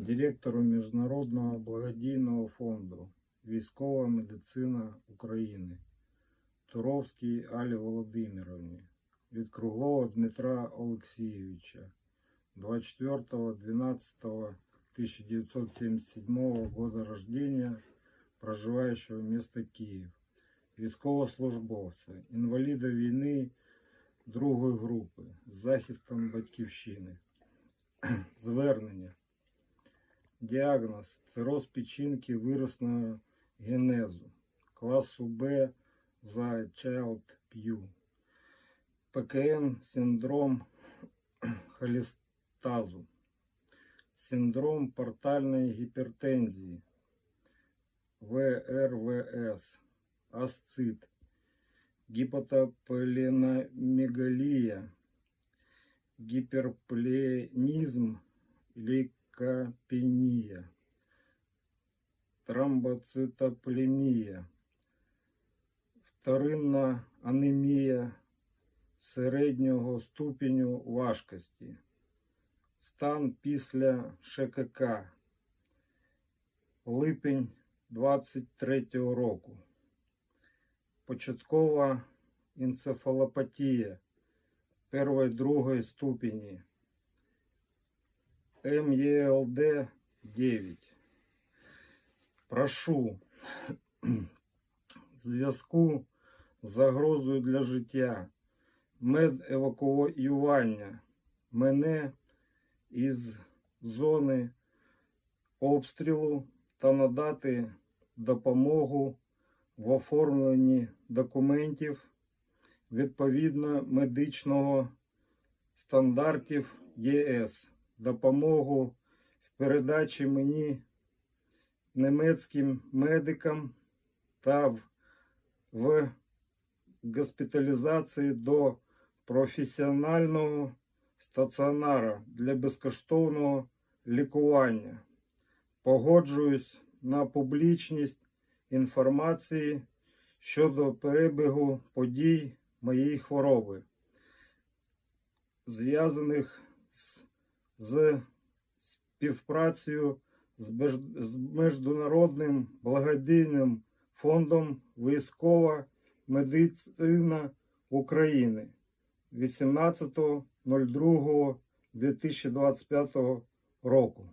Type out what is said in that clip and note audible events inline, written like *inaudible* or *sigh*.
директору Міжнародного благодійного фонду Військова медицина України Туровській Алі Володимировні від Круглова Дмитра Олексійовича 24.12.1977 года рождения, проживающего место Київ, військовослужбовця, інваліда війни другої групи з захистом батьківщини. *clears throat* Звернення. Діагноз цироз печінки вирусного генезу класу Б за Child Pew. ПКН синдром холестазу. Синдром портальної гіпертензії. ВРВС. Асцит. Гипотополиномегалия. Гиперпленизм. Лейкопения. Тромбоцитоплемія. Вторинна анемія середнього ступеню важкості. Стан після ШКК. Липень 23 року. Початкова енцефалопатія першої другої ступені. МЕЛД 9. Прошу *clears throat* зв'язку з загрозою для життя. Медевакуювання. Мене із зони обстрілу та надати допомогу в оформленні документів відповідно медичного стандартів ЄС, допомогу в передачі мені німецьким медикам та в, в госпіталізації до професіонального стаціонара для безкоштовного лікування. Погоджуюсь на публічність інформації щодо перебігу подій моєї хвороби, зв'язаних з, з співпрацею з Міжнародним благодійним фондом Військова медицина України 18.02.2025 року.